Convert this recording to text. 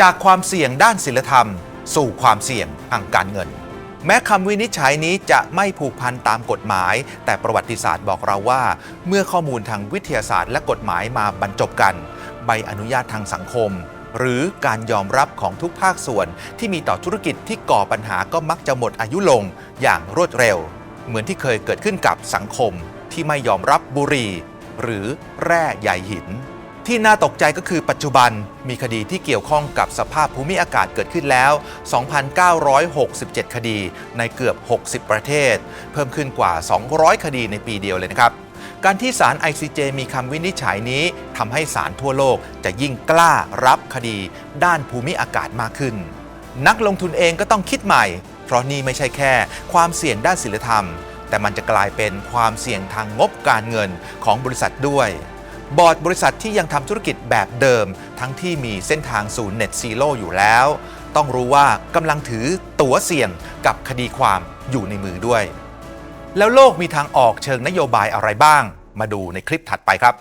จากความเสี่ยงด้านศิลธรรม สู่ความเสี่ยงทางการเงิน แม้คำวินิจฉัยนี้จะไม่ผูกพันตามกฎหมาย แต่ประวัติศาสตร์บอกเราว่า เมื่อข้อมูลทางวิทยาศาสตร์และกฎหมายมาบรรจบกัน ใบอนุญาตทางสังคม หรือการยอมรับของทุกภาคส่วน ที่มีต่อธุรกิจที่ก่อปัญหาก็มักจะหมดอายุลงอย่างรวดเร็ว เหมือนที่เคยเกิดขึ้นกับสังคมที่ไม่ยอมรับบุหรี่หรือแร่ใยหิน ที่น่าตกใจก็คือปัจจุบันมีคดีที่เกี่ยวข้องกับสภาพภูมิอากาศเกิดขึ้นแล้ว 2,967 คดีในเกือบ 60 ประเทศ เพิ่มขึ้นกว่า 200 คดีในปีเดียวเลยนะครับ การที่ศาล ICJ มีคำวินิจฉัยนี้ทำให้ศาลทั่วโลกจะยิ่งกล้ารับคดีด้านภูมิอากาศมากขึ้น นักลงทุนเองก็ต้องคิดใหม่ เพราะนี่ไม่ใช่แค่ ความเสี่ยงด้านศิลธรรม แต่มันจะกลายเป็นความเสี่ยงทางงบการเงินของบริษัทด้วย บอร์ดบริษัทที่ยังทำธุรกิจแบบเดิม ทั้งที่มีเส้นทางสู่ Net Zero อยู่แล้ว ต้องรู้ว่ากำลังถือตั๋วเสี่ยงกับคดีความอยู่ในมือด้วย แล้วโลกมีทางออกเชิงนโยบายอะไรบ้าง มาดูในคลิปถัดไปครับ